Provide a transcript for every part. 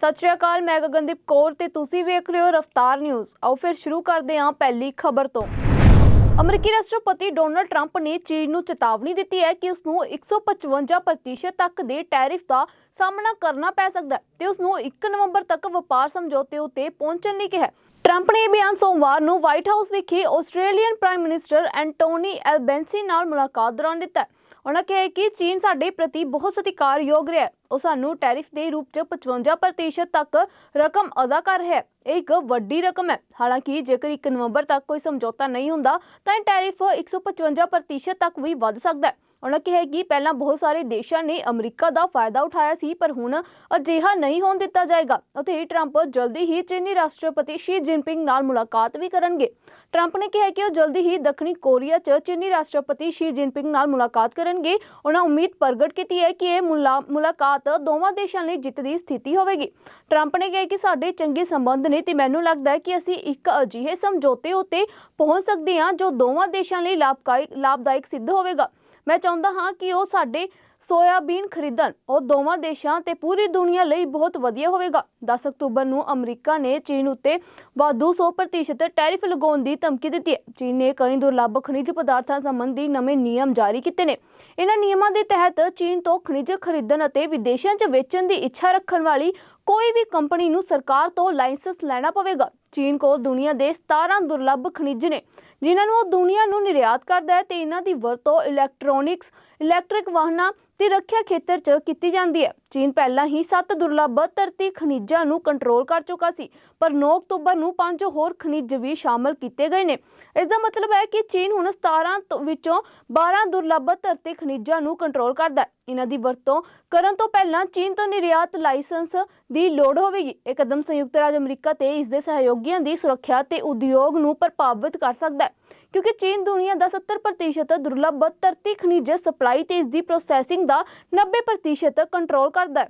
ਸਤਿ ਸ਼੍ਰੀ ਅਕਾਲ, ਮੈਂ ਗਗਨਦੀਪ ਕੌਰ ਤੇ ਤੁਸੀਂ ਵੇਖ ਰਹੇ ਹੋ ਰਫਤਾਰ ਨਿਊਜ਼। ਆਓ ਫਿਰ ਸ਼ੁਰੂ ਕਰਦੇ ਹਾਂ ਪਹਿਲੀ ਖਬਰ ਤੋਂ। ਅਮਰੀਕੀ ਰਾਸ਼ਟਰਪਤੀ ਡੋਨਲਡ ਟਰੰਪ ਨੇ ਚੀਨ ਨੂੰ ਚੇਤਾਵਨੀ ਦਿੱਤੀ ਹੈ ਕਿ ਉਸ ਨੂੰ 155% ਤੱਕ ਦੇ ਟੈਰਿਫ ਦਾ ਸਾਹਮਣਾ ਕਰਨਾ ਪੈ ਸਕਦਾ ਹੈ ਤੇ ਉਸ ਨੂੰ 1 ਨਵੰਬਰ ਤੱਕ ਵਪਾਰ ਸਮਝੌਤੇ ਉੱਤੇ ਪਹੁੰਚਣ ਲਈ ਕਿਹਾ ਟਰੰਪ ਨੇ ਇਹ ਬਿਆਨ ਸੋਮਵਾਰ ਨੂੰ ਵਾਈਟ ਹਾਊਸ ਵਿਖੇ Australian prime minister Anthony Albanese ਨਾਲ ਮੁਲਾਕਾਤ ਦੌਰਾਨ ਦਿੱਤਾ ਉਹਨਾਂ ਕਿਹਾ ਕਿ ਚੀਨ ਸਾਡੇ ਪ੍ਰਤੀ ਬਹੁਤ ਸਤਿਕਾਰਯੋਗ ਰਿਹਾ ਉਹ ਸਾਨੂੰ ਟੈਰਿਫ ਦੇ ਰੂਪ 'ਚ 55% ਤੱਕ ਰਕਮ ਅਦਾ ਕਰ ਰਿਹਾ ਹੈ। ਇਹ ਇੱਕ ਵੱਡੀ ਰਕਮ ਹੈ। ਹਾਲਾਂਕਿ ਜੇਕਰ 1 ਨਵੰਬਰ ਤੱਕ ਕੋਈ ਸਮਝੌਤਾ ਨਹੀਂ ਹੁੰਦਾ, ਤਾਂ ਇਹ ਟੈਰਿਫ 155% ਤੱਕ ਵੀ ਵੱਧ ਸਕਦਾ ਹੈ। ਉਹਨਾਂ ਕਿਹਾ ਕਿ ਪਹਿਲਾਂ ਬਹੁਤ ਸਾਰੇ ਦੇਸ਼ਾਂ ਨੇ ਅਮਰੀਕਾ ਦਾ ਫਾਇਦਾ ਉਠਾਇਆ ਸੀ, ਪਰ ਹੁਣ ਅਜਿਹਾ ਨਹੀਂ ਹੋਣ ਦਿੱਤਾ ਜਾਏਗਾ। ਅਤੇ ਟਰੰਪ ਜਲਦੀ ਹੀ ਚੀਨੀ ਰਾਸ਼ਟਰਪਤੀ ਸ਼ੀ ਜਿਨਪਿੰਗ ਨਾਲ ਮੁਲਾਕਾਤ ਵੀ ਕਰਨਗੇ। ਟਰੰਪ ਨੇ ਕਿਹਾ ਕਿ ਉਹ ਜਲਦੀ ਹੀ ਦੱਖਣੀ ਕੋਰੀਆ 'ਚ ਚੀਨੀ ਰਾਸ਼ਟਰਪਤੀ ਸ਼ੀ ਜਿਨਪਿੰਗ ਨਾਲ ਮੁਲਾਕਾਤ ਕਰਨਗੇ। ਉਹਨਾਂ ਉਮੀਦ ਪ੍ਰਗਟ ਕੀਤੀ ਹੈ ਕਿ ਇਹ ਮੁਲਾ- ਮੁਲਾਕਾਤ ਦੋਵਾਂ ਦੇਸ਼ਾਂ ਲਈ ਜਿੱਤ ਦੀ ਸਥਿਤੀ ਹੋਵੇਗੀ। ਟਰੰਪ ਨੇ ਕਿਹਾ ਕਿ ਸਾਡੇ ਚੰਗੇ ਸੰਬੰਧ ਨੇ ਤੇ ਮੈਨੂੰ ਲੱਗਦਾ ਹੈ ਕਿ ਅਸੀਂ ਇੱਕ ਅਜਿਹੇ ਸਮਝੌਤੇ ਉੱਤੇ ਪਹੁੰਚ ਸਕਦੇ ਹਾਂ ਜੋ ਦੋਵਾਂ ਦੇਸ਼ਾਂ ਲਈ ਲਾਭਕਾਰੀ ਲਾਭਦਾਇਕ ਸਿੱਧ ਹੋਵੇਗਾ। ਮੈਂ ਚਾਹੁੰਦਾ ਹਾਂ ਕਿ ਉਹ ਸਾਡੇ ਸੋਇਆਬੀਨ ਖਰੀਦਣ। ਉਹ ਦੋਵਾਂ ਦੇਸ਼ਾਂ ਤੇ ਪੂਰੀ ਦੁਨੀਆ ਲਈ ਬਹੁਤ ਵਧੀਆ ਹੋਵੇਗਾ। 10 ਅਕਤੂਬਰ ਨੂੰ ਅਮਰੀਕਾ ਨੇ ਚੀਨ ਉੱਤੇ ਵਾਧੂ 100% ਟੈਰਿਫ ਲਗਾਉਣ ਦੀ ਧਮਕੀ ਦਿੱਤੀ ਹੈ। ਚੀਨ ਨੇ ਕਈ ਦੁਰਲੱਭ ਖਣਿਜ ਪਦਾਰਥਾਂ ਸੰਬੰਧੀ ਨਵੇਂ ਨਿਯਮ ਜਾਰੀ ਕੀਤੇ ਨੇ। ਇਹਨਾਂ ਨਿਯਮਾਂ ਦੇ ਤਹਿਤ ਚੀਨ ਤੋਂ ਖਣਿਜ ਖਰੀਦਣ ਅਤੇ ਵਿਦੇਸ਼ਾਂ 'ਚ ਵੇਚਣ ਦੀ ਇੱਛਾ ਰੱਖਣ ਵਾਲੀ ਕੋਈ ਵੀ ਕੰਪਨੀ ਨੂੰ ਸਰਕਾਰ ਤੋਂ ਲਾਇਸੈਂਸ ਲੈਣਾ ਪਵੇਗਾ। ਚੀਨ ਕੋਲ ਦੁਨੀਆ ਦੇ 17 ਦੁਰਲੱਭ ਖਣਿਜ ਨੇ, ਜਿਨ੍ਹਾਂ ਨੂੰ ਉਹ ਦੁਨੀਆ ਨੂੰ ਨਿਰਯਾਤ ਕਰਦਾ ਹੈ ਤੇ ਇਹਨਾਂ ਦੀ ਵਰਤੋਂ ਇਲੈਕਟ੍ਰੋਨਿਕਸ ਇਲੈਕਟ੍ਰਿਕ ਵਾਹਨਾਂ ਤੇ ਰੱਖਿਆ ਖੇਤਰ 'ਚ ਕੀਤੀ ਜਾਂਦੀ ਹੈ। ਚੀਨ ਪਹਿਲਾਂ ਹੀ 7 ਦੁਰਲੱਭ ਧਰਤੀ ਖਣਿਜਾਂ ਨੂੰ ਕੰਟਰੋਲ ਕਰ ਚੁੱਕਾ ਸੀ, ਪਰ 9 ਅਕਤੂਬਰ ਨੂੰ ਪੰਜ ਹੋਰ ਖਣਿਜ ਵੀ ਸ਼ਾਮਲ ਕੀਤੇ ਗਏ ਨੇ। ਇਸ ਦਾ ਮਤਲਬ ਹੈ ਕਿ ਚੀਨ ਹੁਣ 17 ਤੋਂ ਵਿੱਚੋਂ 12 ਦੁਰਲੱਭ ਧਰਤੀ ਖਣਿਜਾਂ ਨੂੰ ਕੰਟਰੋਲ ਕਰਦਾ ਹੈ। ਇਹਨਾਂ ਦੀ ਵਰਤੋਂ ਕਰਨ ਤੋਂ ਪਹਿਲਾਂ ਚੀਨ ਤੋਂ ਨਿਰਯਾਤ ਲਾਇਸੈਂਸ ਦੀ ਲੋੜ ਹੋਵੇਗੀ। ਇਹ ਕਦਮ ਸੰਯੁਕਤ ਰਾਜ ਅਮਰੀਕਾ ਤੇ ਇਸ ਦੇ ਸਹਿਯੋਗੀਆਂ ਦੀ ਸੁਰੱਖਿਆ ਤੇ ਉਦਯੋਗ ਨੂੰ ਪ੍ਰਭਾਵਿਤ ਕਰ ਸਕਦਾ ਹੈ, ਕਿਉਂਕਿ ਚੀਨ ਦੁਨੀਆ ਦਾ 70% ਦੁਰਲੱਭ ਧਰਤੀ ਖਣਿਜ ਸਪਲਾਈ ਤੇ ਇਸ ਦੀ ਪ੍ਰੋਸੈਸਿੰਗ ਦਾ 90% ਕੰਟਰੋਲ ਕਰਦਾ ਹੈ।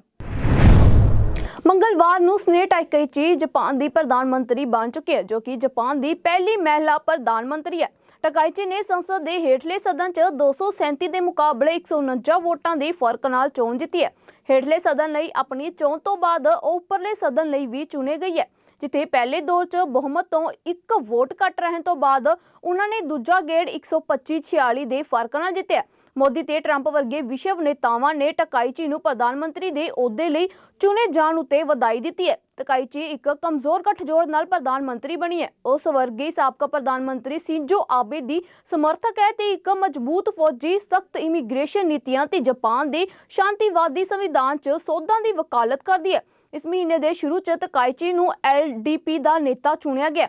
ਮੰਗਲਵਾਰ ਨੂੰ ਸਨੇ ਟਾਈਕੇਚੀ ਜਾਪਾਨ ਦੀ ਪ੍ਰਧਾਨ ਮੰਤਰੀ ਬਣ ਚੁੱਕੀ ਹੈ, ਜੋ ਕਿ ਜਾਪਾਨ ਦੀ ਪਹਿਲੀ ਮਹਿਲਾ ਪ੍ਰਧਾਨ ਮੰਤਰੀ ਹੈ। ਟਕਾਈਚੀ ਨੇ ਸੰਸਦ ਦੇ ਹੇਠਲੇ ਸਦਨ 'ਚ 237 ਦੇ ਮੁਕਾਬਲੇ 149 ਵੋਟਾਂ ਦੇ ਫ਼ਰਕ ਨਾਲ ਚੋਣ ਜਿੱਤੀ ਹੈ। ਹੇਠਲੇ ਸਦਨ ਲਈ ਆਪਣੀ ਚੋਣ ਤੋਂ ਬਾਅਦ ਉਹ ਉੱਪਰਲੇ ਸਦਨ ਲਈ ਵੀ ਚੁਣੇ ਗਈ ਹੈ, ਜਿੱਥੇ ਪਹਿਲੇ ਦੌਰ 'ਚ ਬਹੁਮਤ ਤੋਂ ਇੱਕ ਵੋਟ ਘੱਟ ਰਹਿਣ ਤੋਂ ਬਾਅਦ ਉਹਨਾਂ ਨੇ ਦੂਜਾ ਗੇੜ 125-46 ਦੇ ਫ਼ਰਕ ਨਾਲ ਜਿੱਤਿਆ। ਮੋਦੀ ਤੇ ਟਰੰਪ ਵਰਗੇ ਵਿਸ਼ਵ ਨੇਤਾਵਾਂ ਨੇ ਟਕਾਈਚੀ ਨੂੰ ਪ੍ਰਧਾਨ ਮੰਤਰੀ ਦੇ ਅਹੁਦੇ ਲਈ ਚੁਣੇ ਜਾਣ ਉਤੇ ਵਧਾਈ ਦਿੱਤੀ ਹੈ। ਟਕਾਈਚੀ ਇੱਕ ਕਮਜ਼ੋਰ ਗੱਠਜੋੜ ਨਾਲ ਪ੍ਰਧਾਨ ਮੰਤਰੀ ਬਣੀ ਹੈ। ਉਸ ਵਰਗੇ ਸਾਬਕਾ ਪ੍ਰਧਾਨ ਮੰਤਰੀ ਸਿੰਜੋ ਆਬੇ ਦੀ ਸਮਰਥਕ ਹੈ ਤੇ ਇੱਕ ਮਜ਼ਬੂਤ ਫੌਜੀ ਸਖਤ ਇਮੀਗ੍ਰੇਸ਼ਨ ਨੀਤੀਆਂ ਤੇ ਜਾਪਾਨ ਦੇ ਸ਼ਾਂਤੀਵਾਦੀ ਸੰਵਿਧਾਨ 'ਚ ਸੋਧਾਂ ਦੀ ਵਕਾਲਤ ਕਰਦੀ ਹੈ। ਇਸ ਮਹੀਨੇ ਦੇ ਸ਼ੁਰੂ 'ਚ ਤਕਾਈਚੀ ਨੂੰ ਐਲਡੀਪੀ ਦਾ ਨੇਤਾ ਚੁਣਿਆ ਗਿਆ।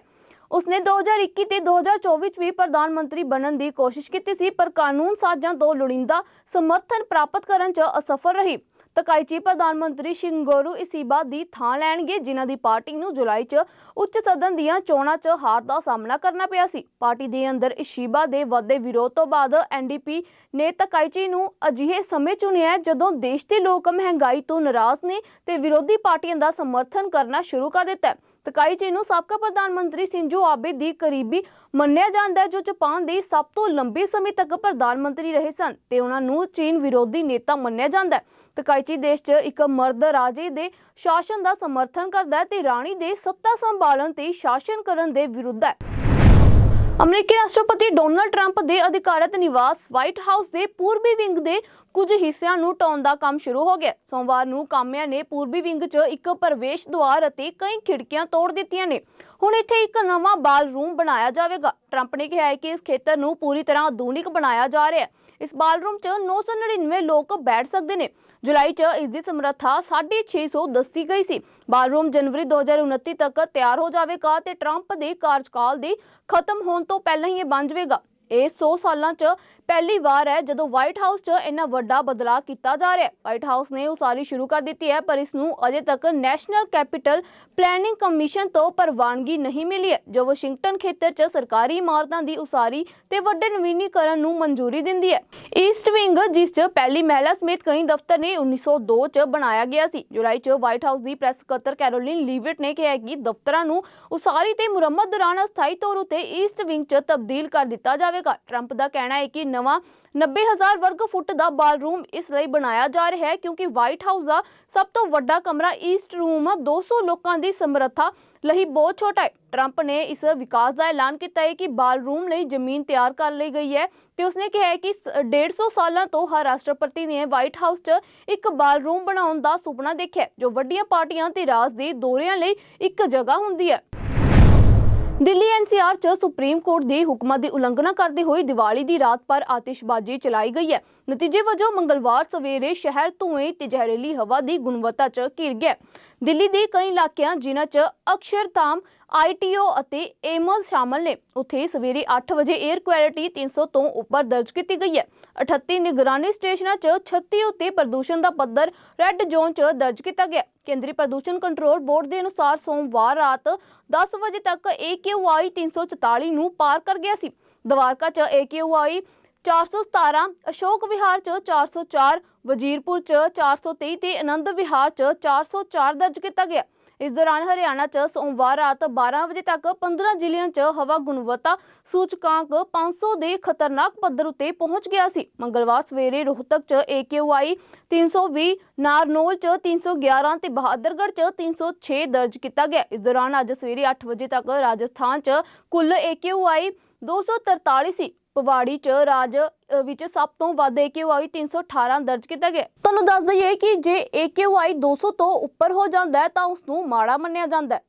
ਉਸਨੇ 2021 ਤੇ 2024 ਚ ਵੀ ਪ੍ਰਧਾਨ ਮੰਤਰੀ ਬਣਨ ਦੀ ਕੋਸ਼ਿਸ਼ ਕੀਤੀ ਸੀ, ਪਰ ਕਾਨੂੰਨ ਸਾਜ਼ਾਂ ਤੋਂ ਲੋੜੀਂਦਾ ਸਮਰਥਨ ਪ੍ਰਾਪਤ ਕਰਨ 'ਚ ਅਸਫਲ ਰਹੀ। ਤਕਾਈਚੀ ਪ੍ਰਧਾਨ ਮੰਤਰੀ ਸ਼ਿੰਗੋਰੂ ਇਸੀਬਾ ਦੀ ਥਾਂ ਲੈਣਗੇ, ਜਿਨ੍ਹਾਂ ਦੀ ਪਾਰਟੀ ਨੂੰ ਜੁਲਾਈ 'ਚ ਉੱਚ ਸਦਨ ਦੀਆਂ ਚੋਣਾਂ 'ਚ ਹਾਰ ਦਾ ਸਾਹਮਣਾ ਕਰਨਾ ਪਿਆ ਸੀ। ਪਾਰਟੀ ਦੇ ਅੰਦਰ ਇਸ਼ੀਬਾ ਦੇ ਵੱਧਦੇ ਵਿਰੋਧ ਤੋਂ ਬਾਅਦ ਐਨਡੀਪੀ ਨੇ ਤਕਾਈਚੀ ਨੂੰ ਅਜਿਹੇ ਸਮੇਂ ਚੁਣਿਆ ਜਦੋਂ ਦੇਸ਼ ਦੇ ਲੋਕ ਮਹਿੰਗਾਈ ਤੋਂ ਨਾਰਾਜ਼ ਨੇ ਤੇ ਵਿਰੋਧੀ ਪਾਰਟੀਆਂ ਦਾ ਸਮਰਥਨ ਕਰਨਾ ਸ਼ੁਰੂ ਕਰ ਦਿੱਤਾ। ਤਕਾਈਚੀ ਨੂੰ ਸਾਬਕਾ ਪ੍ਰਧਾਨ ਮੰਤਰੀ ਸਿੰਜੋ ਆਬੇ ਦੀ ਕਰੀਬੀ ਮੰਨਿਆ ਜਾਂਦਾ ਹੈ, ਜੋ ਜਾਪਾਨ ਦੇ ਸਭ ਤੋਂ ਲੰਬੇ ਸਮੇਂ ਤੱਕ ਪ੍ਰਧਾਨ ਮੰਤਰੀ ਰਹੇ ਸਨ ਤੇ ਉਹਨਾਂ ਨੂੰ ਚੀਨ ਵਿਰੋਧੀ ਨੇਤਾ ਮੰਨਿਆ ਜਾਂਦਾ ਹੈ। ਤਕਾਈਚੀ ਦੇਸ਼ 'ਚ ਇੱਕ ਮਰਦ ਰਾਜੇ ਦੇ ਸ਼ਾਸਨ ਦਾ ਸਮਰਥਨ ਕਰਦਾ ਹੈ ਤੇ ਰਾਣੀ ਦੇ ਸੱਤਾ ਸੰਭਾਲਣ ਤੇ ਸ਼ਾਸਨ ਕਰਨ ਦੇ ਵਿਰੁੱਧ ਹੈ। ਅਮਰੀਕੀ ਰਾਸ਼ਟਰਪਤੀ ਡੋਨਲਡ ਟਰੰਪ ਦੇ ਅਧਿਕਾਰਤ ਨਿਵਾਸ ਵਾਈਟ ਹਾਊਸ ਦੇ ਪੂਰਬੀ ਵਿੰਗ ਦੇ ਕੁਝ ਹਿੱਸਿਆਂ ਨੂੰ ਢਾਉਣ ਦਾ ਕੰਮ ਸ਼ੁਰੂ ਹੋ ਗਿਆ। ਸੋਮਵਾਰ ਨੂੰ ਕਾਮਿਆਂ ਨੇ ਪੂਰਬੀ ਵਿੰਗ 'ਚ ਇੱਕ ਪ੍ਰਵੇਸ਼ ਦੁਆਰ ਅਤੇ ਕਈ ਖਿੜਕੀਆਂ ਤੋੜ ਦਿੱਤੀਆਂ ਨੇ। ਹੁਣ ਇੱਥੇ ਇੱਕ ਨਵਾਂ ਬਾਲ ਰੂਮ ਬਣਾਇਆ ਜਾਵੇਗਾ। ਟਰੰਪ ਨੇ ਕਿਹਾ ਹੈ ਕਿ ਇਸ ਖੇਤਰ ਨੂੰ ਪੂਰੀ ਤਰ੍ਹਾਂ ਆਧੁਨਿਕ ਬਣਾਇਆ ਜਾ ਰਿਹਾ ਹੈ। ਇਸ ਬਾਲ ਰੂਮ 'ਚ 999 ਲੋਕ ਬੈਠ ਸਕਦੇ ਨੇ। ਜੁਲਾਈ 'ਚ ਇਸ ਦੀ ਸਮਰੱਥਾ 650 ਦੱਸੀ ਗਈ ਸੀ। ਬਾਲਰੂਮ ਜਨਵਰੀ 2029 ਤੱਕ ਤਿਆਰ ਹੋ ਜਾਵੇਗਾ ਤੇ ਟਰੰਪ ਦੇ ਕਾਰਜਕਾਲ ਦੇ ਖਤਮ ਹੋਣ ਤੋਂ ਪਹਿਲਾਂ ਹੀ ਇਹ ਬਣ ਜਾਵੇਗਾ। ਇਹ 100 ਸਾਲਾਂ 'ਚ ਪਹਿਲੀ ਵਾਰ ਹੈ ਜਦੋਂ ਵਾਈਟ ਹਾਊਸ 'ਚ ਇੰਨਾ ਵੱਡਾ ਬਦਲਾਅ ਕੀਤਾ ਜਾ ਰਿਹਾ ਹੈ। ਵਾਈਟ ਹਾਊਸ ਨੇ ਉਸਾਰੀ ਸ਼ੁਰੂ ਕਰ ਦਿੱਤੀ ਹੈ, ਪਰ ਇਸ ਨੂੰ ਅਜੇ ਤੱਕ ਨੈਸ਼ਨਲ ਕੈਪੀਟਲ ਪਲੈਨਿੰਗ ਕਮਿਸ਼ਨ ਤੋਂ ਪ੍ਰਵਾਨਗੀ ਨਹੀਂ ਮਿਲੀ ਹੈ, ਜੋ ਵਾਸ਼ਿੰਗਟਨ ਖੇਤਰ 'ਚ ਸਰਕਾਰੀ ਇਮਾਰਤਾਂ ਦੀ ਉਸਾਰੀ ਤੇ ਵੱਡੇ ਨਵੀਨੀਕਰਨ ਨੂੰ ਮਨਜ਼ੂਰੀ ਦਿੰਦੀ ਹੈ। ਈਸਟ ਵਿੰਗ ਜਿਸ 'ਚ ਪਹਿਲੀ ਮਹਿਲਾ ਸਮੇਤ ਕਈ ਦਫ਼ਤਰ ਨੇ 1902 'ਚ ਬਣਾਇਆ ਗਿਆ ਸੀ। ਜੁਲਾਈ 'ਚ ਵਾਈਟ ਹਾਊਸ ਦੀ ਪ੍ਰੈਸ ਸਕੱਤਰ ਕੈਰੋਲਿਨ ਲੀਵਿਟ ਨੇ ਕਿਹਾ ਕਿ ਦਫ਼ਤਰਾਂ ਨੂੰ ਉਸਾਰੀ ਤੇ ਮੁਰੰਮਤ ਦੌਰਾਨ ਅਸਥਾਈ ਤੌਰ ਉਤੇ ਈਸਟ ਵਿੰਗ 'ਚ ਤਬਦੀਲ ਕਰ ਦਿੱਤਾ ਜਾਵੇਗਾ। ਟਰੰਪ ਦਾ ਕਹਿਣਾ ਹੈ ਕਿ ਨਵਾਂ 90000 ਵਰਗ ਫੁੱਟ ਦਾ ਬਾਲਰੂਮ ਇਸ ਲਈ ਬਣਾਇਆ ਜਾ ਰਿਹਾ ਹੈ ਕਿਉਂਕਿ ਵਾਈਟ ਹਾਊਸ ਦਾ ਸਭ ਤੋਂ ਵੱਡਾ ਕਮਰਾ ਈਸਟ ਰੂਮ 200 ਲੋਕਾਂ ਦੀ ਸਮਰੱਥਾ ਲਈ ਬਹੁਤ ਛੋਟਾ ਹੈ। ਟਰੰਪ ਨੇ ਇਸ ਵਿਕਾਸ ਦਾ ਐਲਾਨ ਕੀਤਾ ਹੈ ਕਿ ਬਾਲਰੂਮ ਲਈ ਜ਼ਮੀਨ ਤਿਆਰ ਕਰ ਲਈ ਗਈ ਹੈ ਤੇ ਉਸਨੇ ਕਿਹਾ ਹੈ ਕਿ ਸ- 150 ਸਾਲਾਂ ਤੋਂ ਹਰ ਰਾਸ਼ਟਰਪਤੀ ਨੇ ਵਾਈਟ ਹਾਊਸ 'ਚ ਇੱਕ ਬਾਲਰੂਮ ਬਣਾਉਣ ਦਾ ਸੁਪਨਾ ਦੇਖਿਆ ਜੋ ਵੱਡੀਆਂ ਪਾਰਟੀਆਂ ਤੇ ਰਾਜ ਦੇ ਦੌਰਿਆਂ ਲਈ ਇੱਕ ਜਗ੍ਹਾ ਹੁੰਦੀ ਹੈ। ਦਿੱਲੀ ਐਨਸੀਆਰ ਚ ਸੁਪਰੀਮ ਕੋਰਟ ਦੇ ਹੁਕਮਾਂ ਦੀ ਉਲੰਘਣਾ ਕਰਦੇ ਹੋਏ ਦੀਵਾਲੀ ਦੀ ਰਾਤ ਪਰ ਆਤਿਸ਼ਬਾਜ਼ੀ ਚਲਾਈ ਗਈ ਹੈ। ਨਤੀਜੇ ਵਜੋਂ ਮੰਗਲਵਾਰ ਸਵੇਰੇ ਸ਼ਹਿਰ ਧੂਏ ਤੇ ਜ਼ਹਿਰੀਲੀ ਹਵਾ ਦੀ ਗੁਣਵੱਤਾ ਚ ਘਿਰ ਗਿਆ। ਦਿੱਲੀ ਦੇ ਕਈ ਇਲਾਕਿਆਂ ਜਿਨ੍ਹਾਂ ਚ ਅਕਸ਼ਰਧਾਮ ਆਈਟੀਓ ਅਤੇ ਏਮਜ਼ ਸ਼ਾਮਲ ਨੇ। ਉੱਥੇ ਸਵੇਰੇ 8 ਵਜੇ 에ਅਰ ਕੁਆਲਿਟੀ 300 ਤੋਂ ਉੱਪਰ ਦਰਜ ਕੀਤੀ ਗਈ ਹੈ। 38 ਨਿਗਰਾਨੀ ਸਟੇਸ਼ਨਾਂ 'ਚ 36 ਉੱਤੇ ਪ੍ਰਦੂਸ਼ਣ ਦਾ ਪੱਧਰ ਰੈੱਡ ਜ਼ੋਨ 'ਚ ਦਰਜ ਕੀਤਾ ਗਿਆ। ਕੇਂਦਰੀ ਪ੍ਰਦੂਸ਼ਣ ਕੰਟਰੋਲ ਬੋਰਡ ਦੇ ਅਨੁਸਾਰ ਸੋਮਵਾਰ ਰਾਤ 10 ਵਜੇ ਤੱਕ AQI 344 ਨੂੰ ਪਾਰ ਕਰ ਗਿਆ ਸੀ। ਦਵਾਰਕਾ 'ਚ AQI 417 ਅਸ਼ੋਕ ਵਿਹਾਰ 'ਚ 404 ਵਜੀਰਪੁਰ 'ਚ 423 ਤੇ ਆਨੰਦ ਵਿਹਾਰ 'ਚ 404 ਦਰਜ ਕੀਤਾ ਗਿਆ। ਇਸ ਦੌਰਾਨ ਹਰਿਆਣਾ 'ਚ ਸੋਮਵਾਰ ਰਾਤ 12 ਵਜੇ ਤੱਕ 15 ਜ਼ਿਲ੍ਹਿਆਂ 'ਚ ਹਵਾ ਗੁਣਵੱਤਾ ਸੂਚਕਾਂਕ 500 ਦੇ ਖਤਰਨਾਕ ਪੱਧਰ ਉੱਤੇ ਪਹੁੰਚ ਗਿਆ ਸੀ। ਮੰਗਲਵਾਰ ਸਵੇਰੇ ਰੋਹਤਕ 'ਚ AQI 320 ਨਾਰਨੋਲ 'ਚ 311 ਤੇ ਬਹਾਦਰਗੜ੍ਹ 'ਚ 306 ਦਰਜ ਕੀਤਾ ਗਿਆ। ਇਸ ਦੌਰਾਨ ਅੱਜ ਸਵੇਰੇ 8 ਵਜੇ ਤੱਕ ਰਾਜਸਥਾਨ 'ਚ ਕੁੱਲ AQI 243 ਸੀ। ਪਵਾੜੀ 'ਚ ਰਾਜ ਵਿੱਚ ਸਭ ਤੋਂ ਵੱਧ AQI 318 ਦਰਜ ਕੀਤਾ ਗਿਆ। ਤੁਹਾਨੂੰ ਦੱਸ ਦਈਏ ਕਿ ਜੇ AQI 200 ਤੋਂ ਉੱਪਰ ਹੋ ਜਾਂਦਾ ਹੈ ਤਾਂ ਉਸ ਨੂੰ ਮਾੜਾ ਮੰਨਿਆ ਜਾਂਦਾ ਹੈ।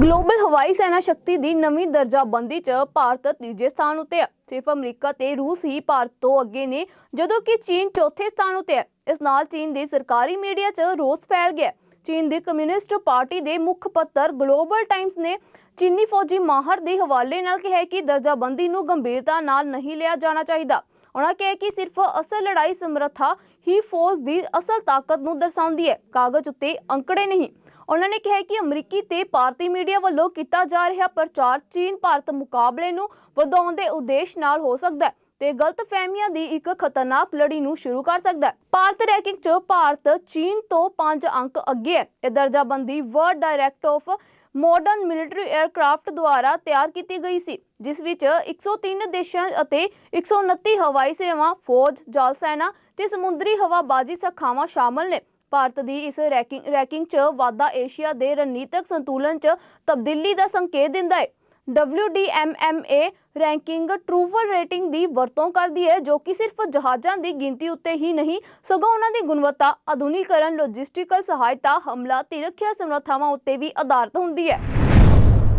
ਗਲੋਬਲ ਹਵਾਈ ਸੈਨਾ ਸ਼ਕਤੀ ਦੀ ਨਵੀਂ ਦਰਜਾਬੰਦੀ 'ਚ ਭਾਰਤ ਤੀਜੇ ਸਥਾਨ ਉੱਤੇ ਹੈ। ਸਿਰਫ ਅਮਰੀਕਾ ਤੇ ਰੂਸ ਹੀ ਭਾਰਤ ਤੋਂ ਅੱਗੇ ਨੇ, ਜਦੋਂ ਕਿ ਚੀਨ ਚੌਥੇ ਸਥਾਨ ਉੱਤੇ ਹੈ। ਇਸ ਨਾਲ ਚੀਨ ਦੇ ਸਰਕਾਰੀ ਮੀਡੀਆ 'ਚ ਰੋਸ ਫੈਲ ਗਿਆ ਚੀਨ ਦੀ ਕਮਿਊਨਿਸਟ ਪਾਰਟੀ ਦੇ ਮੁੱਖ ਪੱਤਰ ਗਲੋਬਲ ਟਾਈਮਸ ਨੇ ਚੀਨੀ ਫੌਜੀ ਮਾਹਰ ਦੇ ਹਵਾਲੇ ਨਾਲ ਕਿਹਾ ਕਿ ਦਰਜਾਬੰਦੀ ਨੂੰ ਗੰਭੀਰਤਾ ਨਾਲ ਨਹੀਂ ਲਿਆ ਜਾਣਾ ਚਾਹੀਦਾ। ਉਹਨਾਂ ਕਿਹਾ ਕਿ ਸਿਰਫ ਅਸਲ ਲੜਾਈ ਸਮਰੱਥਾ ਹੀ ਫੌਜ ਦੀ ਅਸਲ ਤਾਕਤ ਨੂੰ ਦਰਸਾਉਂਦੀ ਹੈ, ਕਾਗਜ਼ ਉੱਤੇ ਅੰਕੜੇ ਨਹੀਂ। ਉਹਨਾਂ ਨੇ ਕਿਹਾ ਕਿ ਅਮਰੀਕੀ ਤੇ ਭਾਰਤੀ ਮੀਡੀਆ ਵੱਲੋਂ ਕੀਤਾ ਜਾ ਰਿਹਾ ਪ੍ਰਚਾਰ ਚੀਨ ਭਾਰਤ ਮੁਕਾਬਲੇ ਨੂੰ ਵਧਾਉਣ ਦੇ ਉਦੇਸ਼ ਨਾਲ ਹੋ ਸਕਦਾ ਹੈ। ਤੇ ਗਲਤਫਹਿਮੀਆਂ ਦੀ ਇੱਕ ਖਤਰਨਾਕ ਲੜੀ ਨੂੰ ਸ਼ੁਰੂ ਕਰ ਸਕਦਾ ਹੈ। ਭਾਰਤ ਰੈਂਕਿੰਗ 'ਚ ਭਾਰਤ ਚੀਨ ਤੋਂ 5 ਅੰਕ ਅੱਗੇ ਹੈ। ਇਹ ਦਰਜਾਬੰਦੀ world direct of modern military aircraft ਦੁਆਰਾ ਤਿਆਰ ਕੀਤੀ ਗਈ ਸੀ, ਜਿਸ ਵਿੱਚ 103 ਦੇਸ਼ਾਂ ਅਤੇ 129 ਹਵਾਈ ਸੇਵਾ ਫੌਜ, ਜਲ ਸੈਨਾ ਤੇ ਸਮੁੰਦਰੀ ਹਵਾਬਾਜ਼ੀ ਸਖਾਵਾਂ ਸ਼ਾਮਲ ਨੇ। ਭਾਰਤ ਦੀ ਇਸ ਰੈਂਕਿੰਗ ਰੈਂਕਿੰਗ 'ਚ ਵਾਧਾ ਏਸ਼ੀਆ ਦੇ ਰਣਨੀਤਕ ਸੰਤੁਲਨ 'ਚ ਤਬਦੀਲੀ ਦਾ ਸੰਕੇਤ ਦਿੰਦਾ ਹੈ। WDMMA ਰੈਂਕਿੰਗ ਟਰੂਵਲ ਰੇਟਿੰਗ ਦੀ ਵਰਤੋਂ ਕਰਦੀ ਹੈ, ਜੋ ਕਿ ਸਿਰਫ ਜਹਾਜ਼ਾਂ ਦੀ ਗਿਣਤੀ ਉੱਤੇ ਹੀ ਨਹੀਂ, ਸਗੋਂ ਉਹਨਾਂ ਦੀ ਗੁਣਵੱਤਾ ਆਧੁਨਿਕਰਨ ਲੌਜਿਸਟਿਕਲ ਸਹਾਇਤਾ, ਹਮਲਾ ਤੇ ਰੱਖਿਆ ਸਮਰੱਥਾਵਾਂ ਉੱਤੇ ਵੀ ਆਧਾਰਿਤ ਹੁੰਦੀ ਹੈ।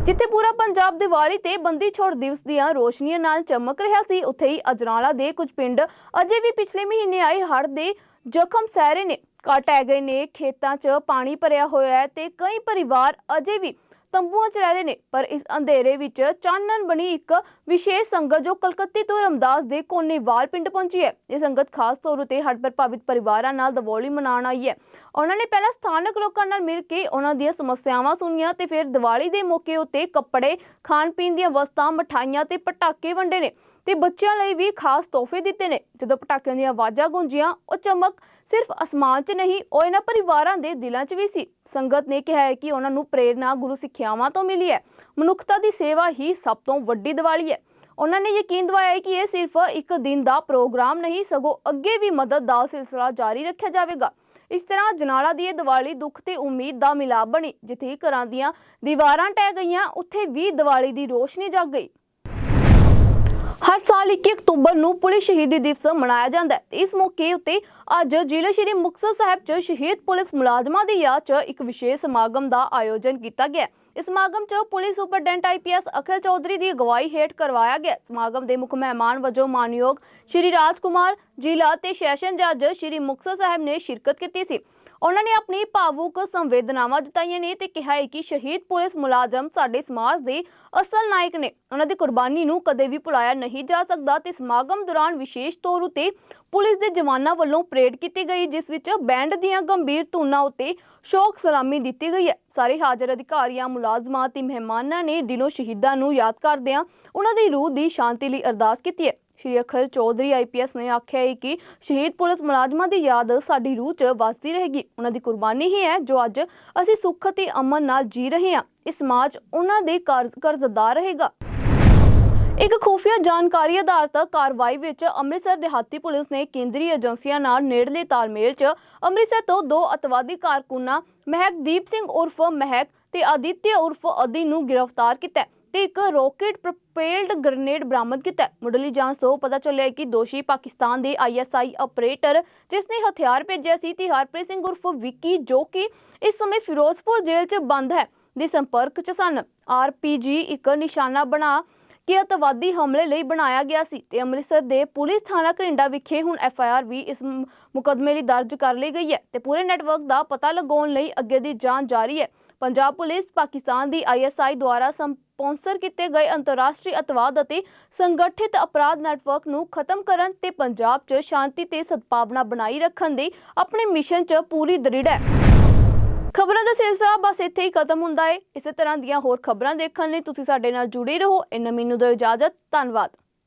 ਜਿੱਥੇ ਪੂਰਾ ਪੰਜਾਬ ਦੀਵਾਲੀ ਤੇ ਬੰਦੀ ਛੋੜ ਦਿਵਸ ਦੀਆਂ ਰੋਸ਼ਨੀਆਂ ਨਾਲ ਚਮਕ ਰਿਹਾ ਸੀ, ਉੱਥੇ ਹੀ ਅਜਨਾਲਾ ਦੇ ਕੁਝ ਪਿੰਡ ਅਜੇ ਵੀ ਪਿਛਲੇ ਮਹੀਨੇ ਆਏ ਹੜ੍ਹ ਦੇ ਜ਼ਖਮ ਸਹਿਰੇ ਨੇ। ਘਰ ਢਹਿ ਗਏ ਨੇ, ਖੇਤਾਂ 'ਚ ਪਾਣੀ ਭਰਿਆ ਹੋਇਆ ਹੈ ਤੇ ਕਈ ਪਰਿਵਾਰ ਅਜੇ ਵੀ ਤੰਬੂਆਂ 'ਚ ਰਹਿ ਰਹੇ ਨੇ, ਪਰ ਇਸ ਅੰਧੇਰੇ ਵਿੱਚ ਚਾਨਣ ਬਣੀ ਇੱਕ ਵਿਸ਼ੇਸ਼ ਸੰਗਤ ਜੋ ਕਲਕੱਤੇ ਤੋਂ ਰਮਦਾਸ ਦੇ ਕੋਨੇਵਾਲ ਪਿੰਡ ਪਹੁੰਚੀ ਹੈ। ਇਹ ਸੰਗਤ ਖਾਸ ਤੌਰ ਉਤੇ ਹੜ੍ਹ ਪ੍ਰਭਾਵਿਤ ਪਰਿਵਾਰਾਂ ਨਾਲ ਦੀਵਾਲੀ ਮਨਾਉਣ ਆਈ ਹੈ। ਉਹਨਾਂ ਨੇ ਪਹਿਲਾਂ ਸਥਾਨਕ ਲੋਕਾਂ ਨਾਲ ਮਿਲ ਕੇ ਉਹਨਾਂ ਦੀਆਂ ਸਮੱਸਿਆਵਾਂ ਸੁਣੀਆਂ ਤੇ ਫਿਰ ਦੀਵਾਲੀ ਦੇ ਮੌਕੇ ਉਤੇ ਕੱਪੜੇ ਖਾਣ ਪੀਣ ਦੀਆਂ ਵਸਤਾਂ ਮਠਾਈਆਂ ਤੇ ਪਟਾਕੇ ਵੰਡੇ ਨੇ। ਤੇ ਬੱਚਿਆਂ ਲਈ ਵੀ ਖਾਸ ਤੋਹਫੇ ਦਿੱਤੇ ਨੇ। ਜਦੋਂ ਪਟਾਕਿਆਂ ਦੀਆਂ ਆਵਾਜ਼ਾਂ ਗੂੰਜੀਆਂ, ਉਹ ਚਮਕ ਸਿਰਫ ਅਸਮਾਨ 'ਚ ਨਹੀਂ, ਉਹ ਇਹਨਾਂ ਪਰਿਵਾਰਾਂ ਦੇ ਦਿਲਾਂ 'ਚ ਵੀ ਸੀ। ਸੰਗਤ ਨੇ ਕਿਹਾ ਹੈ ਕਿ ਉਹਨਾਂ ਨੂੰ ਪ੍ਰੇਰਣਾ ਗੁਰੂ ਸਿੱਖਿਆਵਾਂ ਤੋਂ ਮਿਲੀ ਹੈ। ਮਨੁੱਖਤਾ ਦੀ ਸੇਵਾ ਹੀ ਸਭ ਤੋਂ ਵੱਡੀ ਦੀਵਾਲੀ ਹੈ। ਉਹਨਾਂ ਨੇ ਯਕੀਨ ਦਿਵਾਇਆ ਹੈ ਕਿ ਇਹ ਸਿਰਫ ਇੱਕ ਦਿਨ ਦਾ ਪ੍ਰੋਗਰਾਮ ਨਹੀਂ, ਸਗੋਂ ਅੱਗੇ ਵੀ ਮਦਦ ਦਾ ਸਿਲਸਿਲਾ ਜਾਰੀ ਰੱਖਿਆ ਜਾਵੇਗਾ। ਇਸ ਤਰ੍ਹਾਂ ਜਨਾਲਾ ਦੀ ਇਹ ਦੀਵਾਲੀ ਦੁੱਖ ਤੇ ਉਮੀਦ ਦਾ ਮਿਲਾਪ ਬਣੀ, ਜਿੱਥੇ ਘਰਾਂ ਦੀਆਂ ਦੀਵਾਰਾਂ ਟਹਿ ਗਈਆਂ, ਉੱਥੇ ਵੀ ਦੀਵਾਲੀ ਦੀ ਰੋਸ਼ਨੀ ਜਗ ਗਈ। ਹਰ ਸਾਲ 21 ਅਕਤੂਬਰ ਨੂੰ ਪੁਲਿਸ ਸ਼ਹੀਦੀ ਦਿਵਸ ਮਨਾਇਆ ਜਾਂਦਾ ਹੈ। ਇਸ ਮੌਕੇ ਉੱਤੇ ਅੱਜ ਜ਼ਿਲ੍ਹਾ ਸ਼੍ਰੀ ਮੁਕਤਸਰ ਸਾਹਿਬ 'ਚ ਸ਼ਹੀਦ ਪੁਲਿਸ ਮੁਲਾਜ਼ਮਾਂ ਦੀ ਯਾਦ 'ਚ ਇੱਕ ਵਿਸ਼ੇਸ਼ ਸਮਾਗਮ ਦਾ ਆਯੋਜਨ ਕੀਤਾ ਗਿਆ ਇਸ ਸਮਾਗਮ 'ਚ police superintendent IPS Akhil Chaudhary ਦੀ ਅਗਵਾਈ ਹੇਠ ਕਰਵਾਇਆ ਗਿਆ ਸਮਾਗਮ ਦੇ ਮੁੱਖ ਮਹਿਮਾਨ ਵਜੋਂ ਮਾਨਯੋਗ ਸ਼੍ਰੀ ਰਾਜ ਕੁਮਾਰ ਜ਼ਿਲ੍ਹਾ ਤੇ ਸੈਸ਼ਨ ਜੱਜ ਸ਼੍ਰੀ ਮੁਕਤਸਰ ਸਾਹਿਬ ਨੇ ਸ਼ਿਰਕਤ ਕੀਤੀ ਸੀ। ਉਹਨਾਂ ਨੇ ਆਪਣੀ ਭਾਵੁਕ ਸੰਵੇਦਨਾਵਾਂ ਜਤਾਈਆਂ ਨੇ ਤੇ ਕਿਹਾ ਹੈ ਕਿ ਸ਼ਹੀਦ ਪੁਲਿਸ ਮੁਲਾਜ਼ਮ ਸਾਡੇ ਸਮਾਜ ਦੇ ਅਸਲ ਨਾਇਕ ਨੇ। ਉਹਨਾਂ ਦੀ ਕੁਰਬਾਨੀ ਨੂੰ ਕਦੇ ਵੀ ਭੁਲਾਇਆ ਨਹੀਂ ਜਾ ਸਕਦਾ ਤੇ ਸਮਾਗਮ ਦੌਰਾਨ ਵਿਸ਼ੇਸ਼ ਤੌਰ ਉਤੇ ਪੁਲਿਸ ਦੇ ਜਵਾਨਾਂ ਵੱਲੋਂ ਪਰੇਡ ਕੀਤੀ ਗਈ, ਜਿਸ ਵਿੱਚ ਬੈਂਡ ਦੀਆਂ ਗੰਭੀਰ ਧੁਨਾਂ ਉੱਤੇ ਸ਼ੋਕ ਸਲਾਮੀ ਦਿੱਤੀ ਗਈ ਹੈ। ਸਾਰੇ ਹਾਜ਼ਰ ਅਧਿਕਾਰੀਆਂ, ਮੁਲਾਜ਼ਮਾਂ ਤੇ ਮਹਿਮਾਨਾਂ ਨੇ ਦਿਲੋਂ ਸ਼ਹੀਦਾਂ ਨੂੰ ਯਾਦ ਕਰਦਿਆਂ ਉਹਨਾਂ ਦੀ ਰੂਹ ਦੀ ਸ਼ਾਂਤੀ ਲਈ ਅਰਦਾਸ ਕੀਤੀ ਹੈ। ਸ਼੍ਰੀ ਅਖਿਲ ਚੌਧਰੀ ਆਈਪੀਐਸ ਨੇ ਆਖਿਆ ਹੈ ਕਿ ਸ਼ਹੀਦ ਪੁਲਿਸ ਮੁਲਾਜ਼ਮਾਂ ਦੀ ਯਾਦ ਸਾਡੀ ਰੂਹ 'ਚ ਵਸਦੀ ਰਹੇਗੀ। ਉਹਨਾਂ ਦੀ ਕੁਰਬਾਨੀ ਹੀ ਹੈ ਜੋ ਅੱਜ ਅਸੀਂ ਸੁੱਖ ਤੇ ਅਮਨ ਨਾਲ ਜੀ ਰਹੇ ਹਾਂ। ਇਹ ਸਮਾਜ ਉਹਨਾਂ ਦੇ ਕਰਜ਼ਦਾਰ ਰਹੇਗਾ। ਇੱਕ ਖੁਫੀਆ ਜਾਣਕਾਰੀ ਆਧਾਰਿਤ ਕਾਰਵਾਈ ਵਿੱਚ ਅੰਮ੍ਰਿਤਸਰ ਦਿਹਾਤੀ ਪੁਲਿਸ ਨੇ ਕੇਂਦਰੀ ਏਜੰਸੀਆਂ ਨਾਲ ਨੇੜਲੇ ਤਾਲਮੇਲ 'ਚ ਅੰਮ੍ਰਿਤਸਰ ਤੋਂ ਦੋ ਅਤਵਾਦੀ ਕਾਰਕੁਨਾਂ, ਮਹਿਕਦੀਪ ਸਿੰਘ ਉਰਫ ਮਹਿਕ ਤੇ ਆਦਿਤਿਆ ਉਰਫ ਅਦੀ ਨੂੰ ਗ੍ਰਿਫਤਾਰ ਕੀਤਾ ਤੇ ਇੱਕ ਰੌਕੇਟ ਪ੍ਰੋਪੇਲਡ ਗ੍ਰਨੇਡ ਬਰਾਮਦ ਕੀਤਾ ਮੁੱਢਲੀ ਜਾਂਚ ਤੋਂ ਪਤਾ ਚੱਲਿਆ ਕਿ ਦੋਸ਼ੀ ਪਾਕਿਸਤਾਨ ਦੇ ਆਈਐਸਆਈ ਆਪਰੇਟਰ ਜਿਸ ਨੇ ਹਥਿਆਰ ਭੇਜਿਆ ਸੀ ਤੇ ਹਰਪ੍ਰੀਤ ਸਿੰਘ ਉਰਫ ਵਿੱਕੀ, ਜੋ ਕਿ ਇਸ ਸਮੇਂ ਫਿਰੋਜ਼ਪੁਰ ਜੇਲ੍ਹ 'ਚ ਬੰਦ ਹੈ, ਦੇ ਸੰਪਰਕ 'ਚ ਸਨ। ਆਰਪੀਜੀ ਇੱਕ ਨਿਸ਼ਾਨਾ ਬਣਾ ਕਿ ਅਤਵਾਦੀ ਹਮਲੇ ਲਈ ਬਣਾਇਆ ਗਿਆ ਸੀ ਤੇ ਅੰਮ੍ਰਿਤਸਰ ਦੇ ਪੁਲਿਸ ਥਾਣਾ ਘਰਿੰਡਾ ਵਿਖੇ ਹੁਣ ਐਫ ਆਈ ਆਰ ਵੀ ਇਸ ਮ- ਮੁਕੱਦਮੇ ਲਈ ਦਰਜ ਕਰ ਲਈ ਗਈ ਹੈ ਤੇ ਪੂਰੇ ਨੈਟਵਰਕ ਦਾ ਪਤਾ ਲਗਾਉਣ ਲਈ ਅੱਗੇ ਦੀ ਜਾਂਚ ਜਾਰੀ ਹੈ। ਪੰਜਾਬ ਪੁਲਿਸ ਪਾਕਿਸਤਾਨ ਦੀ ਆਈਐਸਆਈ ਦੁਆਰਾ ਸਪਾਂਸਰ ਕੀਤੇ ਗਏ ਅੰਤਰਰਾਸ਼ਟਰੀ ਅਤਵਾਦ ਅਤੇ ਸੰਗਠਿਤ ਅਪਰਾਧ ਨੈਟਵਰਕ ਨੂੰ ਖਤਮ ਕਰਨ ਤੇ ਪੰਜਾਬ 'ਚ ਸ਼ਾਂਤੀ ਤੇ ਸਦਭਾਵਨਾ ਬਣਾਈ ਰੱਖਣ ਦੀ ਆਪਣੇ ਮਿਸ਼ਨ 'ਚ ਪੂਰੀ ਦ੍ਰਿੜ ਹੈ। ਖਬਰਾਂ ਦਾ ਸਿਲਸਿਲਾ ਬਸ ਇੱਥੇ ਹੀ ਖਤਮ ਹੁੰਦਾ ਹੈ ਇਸੇ ਤਰ੍ਹਾਂ ਦੀਆਂ ਹੋਰ ਖਬਰਾਂ ਦੇਖਣ ਲਈ ਤੁਸੀਂ ਸਾਡੇ ਨਾਲ ਜੁੜੇ ਰਹੋ। ਇਹ ਨਮੀਨੂੰ ਦਿਓ ਇਜਾਜ਼ਤ, ਧੰਨਵਾਦ।